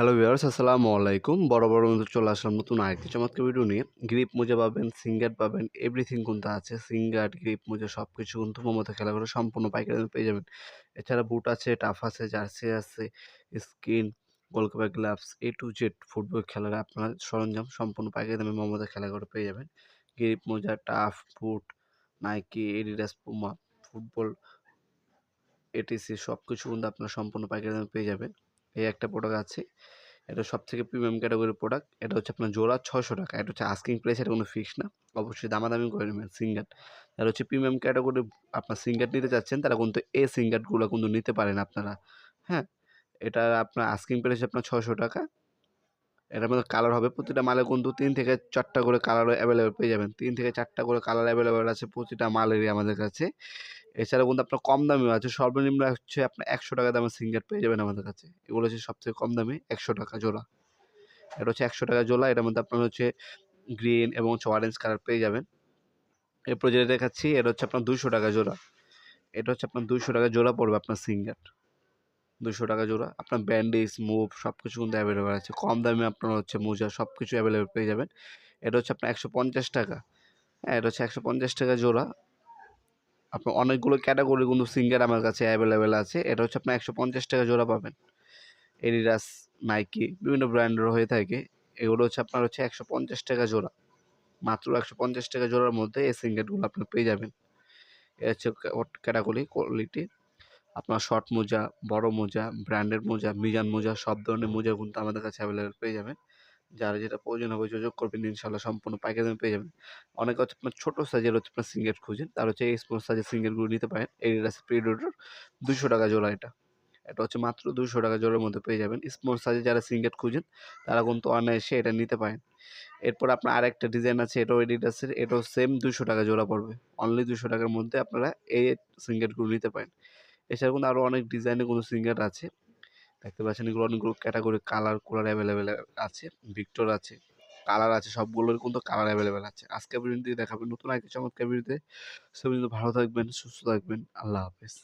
Hello viewers, আসসালামু আলাইকুম। বড় বড় মতো চলে আসলাম নতুন আরেকটি চমৎকার ভিডিও নিয়ে। গ্রিপ মোজা পাবেন সিঙ্গার পাবেন এভরিথিং কিন্তু আছে। সিঙ্গার গ্রিপ মোজা সব কিছু কিন্তু মোমোতে খেলা করে সম্পূর্ণ পাইকারি পেয়ে যাবেন। এছাড়া বুট আছে টাফ আছে জার্সি আছে skin goalkeeper gloves A to Z football খেলার আপনার সরঞ্জাম সম্পূর্ণ পাইকারি দামে মোমোতে খেলা করে পেয়ে যাবেন। গ্রিপ মোজা turf boot Nike Adidas Puma football ETC সব কিছু কিন্তু আপনার সম্পূর্ণ পাইকারি দামে পেয়ে যাবেন। এই একটা প্রোডাক্ট আছে। এটা সব থেকে প্রিমিয়াম ক্যাটাগরির প্রোডাক্ট এটা হচ্ছে আপনার জোড়া ছশো টাকা। এটা হচ্ছে আস্কিং প্রাইস এটা কোনো ফিক্স না। অবশ্যই দামাদামি করে নেবেন সিঙ্গার। যারা হচ্ছে প্রিমিয়াম ক্যাটাগরি আপনার সিঙ্গার নিতে চাচ্ছেন, তারা কিন্তু এ সিঙ্গারগুলো কিন্তু নিতে পারেন আপনারা। হ্যাঁ? এটা আপনার আস্কিং প্রাইস আপনার ছশো টাকা। এটার মধ্যে কালার হবে। প্রতিটা মালে কিন্তু তিন থেকে চারটা করে কালার অ্যাভেলেবেল পেয়ে যাবেন। তিন থেকে চারটা করে কালার অ্যাভেলেবেল আছে প্রতিটা মালেরই আমাদের কাছে। এছাড়া কিন্তু আপনার কম দামেও আছে। সর্বনিম্ন হচ্ছে আপনার একশো টাকা দামের সিঙ্গার পেয়ে যাবেন আমাদের কাছে। এগুলো হচ্ছে সবথেকে কম দামে একশো টাকা জোড়া। এটা হচ্ছে একশো টাকা জোড়া। এটার মধ্যে আপনার হচ্ছে গ্রিন এবং হচ্ছে অরেঞ্জ কালার পেয়ে যাবেন। এরপর যেটা দেখাচ্ছি, এটা হচ্ছে আপনার দুশো টাকা জোড়া। এটা হচ্ছে আপনার দুশো টাকা জোড়া পড়বে আপনার সিঙ্গার। দুশো টাকা জোড়া। আপনার ব্যান্ডেজ, মুভ সব কিছু কিন্তু অ্যাভেলেবেল আছে। কম দামে আপনার হচ্ছে মোজা সব কিছু অ্যাভেলেবেল পেয়ে যাবেন। এটা হচ্ছে আপনার একশো পঞ্চাশ টাকা। হ্যাঁ এটা হচ্ছে একশো পঞ্চাশ টাকা জোড়া। আপনার অনেকগুলো ক্যাটাগরি কিন্তু সিঙ্গার আমার কাছে অ্যাভেলেবেল আছে। এটা হচ্ছে আপনার একশো পঞ্চাশ টাকা জোড়া পাবেন। এডিডাস নাইকি বিভিন্ন ব্র্যান্ডের হয়ে থাকে। এগুলো হচ্ছে আপনার হচ্ছে একশো পঞ্চাশ টাকা জোড়া। মাত্র একশো পঞ্চাশ টাকা জোড়ার মধ্যে এই সিঙ্গারগুলো আপনি পেয়ে যাবেন। এ হচ্ছে ক্যাটাগরি কোয়ালিটি আপনার শর্ট মোজা, বড় মোজা ব্র্যান্ডের মোজা, মিজান মোজা, সব ধরনের মোজা কিন্তু আমাদের কাছে অ্যাভেলেবেল পেয়ে যাবেন। যার যেটা প্রয়োজন হবে যোগাযোগ করবেন, ইনশাল্লাহ সম্পূর্ণ পাইকারি দামে পেয়ে যাবেন। অনেক হচ্ছে আপনার ছোটো সাইজের হচ্ছে আপনার সিঙ্গেট খুঁজেন, তার হচ্ছে এই স্মল সাইজের সিঙ্গেটগুলো নিতে পারেন। এই এডিডাস প্রিডোটার দুশো টাকা জোড়া এটা। এটা হচ্ছে মাত্র দুশো টাকা জোড়ার মধ্যে পেয়ে যাবেন। স্মল সাইজে যারা সিঙ্গেট খুঁজেন, তারা কিন্তু অনায়াসে এটা নিতে পারেন। এরপর আপনার আরেকটা ডিজাইন আছে, এটাও এডিডাসের এটাও সেম দুশো টাকা জোড়া পড়বে। অনলি দুশো টাকার মধ্যে আপনারা এই সিঙ্গেটগুলো নিতে পারেন। এছাড়া কিন্তু আরও অনেক ডিজাইনের কোনো সিঙ্গার আছে। দেখতে পাচ্ছেন এগুলো অনেকগুলো ক্যাটাগরি কালার কুলার অ্যাভেলেবেল আছে ভিক্টর আছে কালার আছে, সবগুলোর কিন্তু কালার অ্যাভেলেবেল আছে। আজকে ভিডিও দেখাবেন নতুন আগে চমৎকার ভিডিওতে সব ভালো থাকবেন, সুস্থ থাকবেন, আল্লাহ হাফেজ।